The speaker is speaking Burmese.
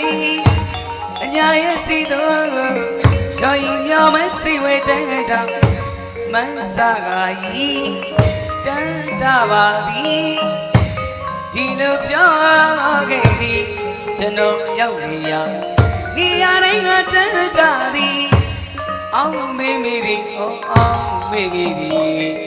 နီအညာရဲ့စီတော်ရော်ရင်မြောင်မစီဝဲတန်းတောင်မန်းစားကဤတန်းတာပါသည်ဒီလိုပြောခဲ့သည်ကျွန်တော်ရောက်နေရနေရာတိုင်းကတန်းတာသည်အောင်မေးမိသည်အော်အောင်မေးမိသည်